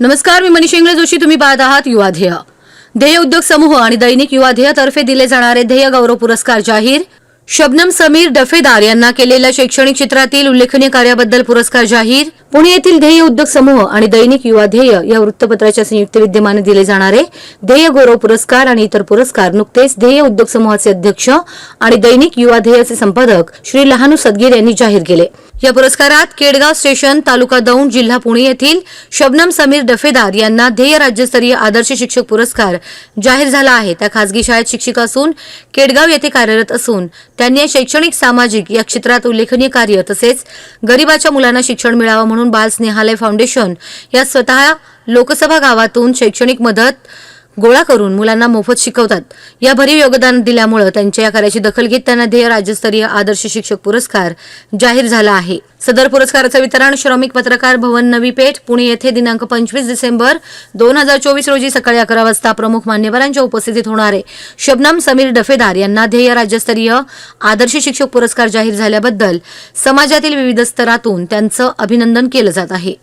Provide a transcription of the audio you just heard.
नमस्कार मी मनीष इंगळे जोशी. तुम्ही पाहत आहात युवा ध्येय. ध्येय उद्योग समूह आणि दैनिक युवा ध्येयातर्फे दिले जाणारे ध्येय गौरव पुरस्कार जाहीर. शबनम समीर डफेदार यांना केलेल्या शैक्षणिक क्षेत्रातील उल्लेखनीय कार्याबद्दल पुरस्कार जाहीर. पुणे येथील ध्येय उद्योग समूह आणि दैनिक युवा ध्येय या वृत्तपत्राच्या संयुक्त विद्यमाने दिले जाणारे ध्येय गौरव पुरस्कार आणि इतर पुरस्कार नुकतेच ध्येय उद्योग समूहाचे अध्यक्ष आणि दैनिक युवा ध्येयाचे संपादक श्री लहानू सदगीर यांनी जाहीर केले. या पुरस्कारात केडगाव स्टेशन तालुका दौंड जिल्हा पुणे येथील शबनम समीर डफेदार यांना ध्येय राज्यस्तरीय आदर्श शिक्षक पुरस्कार जाहीर झाला आहे. त्या खासगी शाळेत शिक्षिका असून केडगाव येथे कार्यरत असून त्यांनी शैक्षणिक सामाजिक या क्षेत्रात उल्लेखनीय कार्य तसेच गरिबाच्या मुलांना शिक्षण मिळावं म्हणून बाल स्नेहालय फाउंडेशन या स्वतः लोकसभा गावातून शैक्षणिक मदत गोळा करून मुलांना मोफत शिकवतात. या भरीव योगदान दिल्यामुळे त्यांच्या या कार्याची दखल घेत त्यांना ध्येय राज्यस्तरीय आदर्श शिक्षक पुरस्कार जाहीर झाला आहे. सदर पुरस्काराचं वितरण श्रमिक पत्रकार भवन नवी पेठ पुणे येथे दिनांक पंचवीस डिसेंबर दोन हजार चोवीस रोजी सकाळी अकरा वाजता प्रमुख मान्यवरांच्या उपस्थितीत होणार आहे. शबनम समीर डफेदार यांना ध्येय राज्यस्तरीय आदर्श शिक्षक पुरस्कार जाहीर झाल्याबद्दल समाजातील विविध स्तरातून त्यांचं अभिनंदन केलं जात आहे.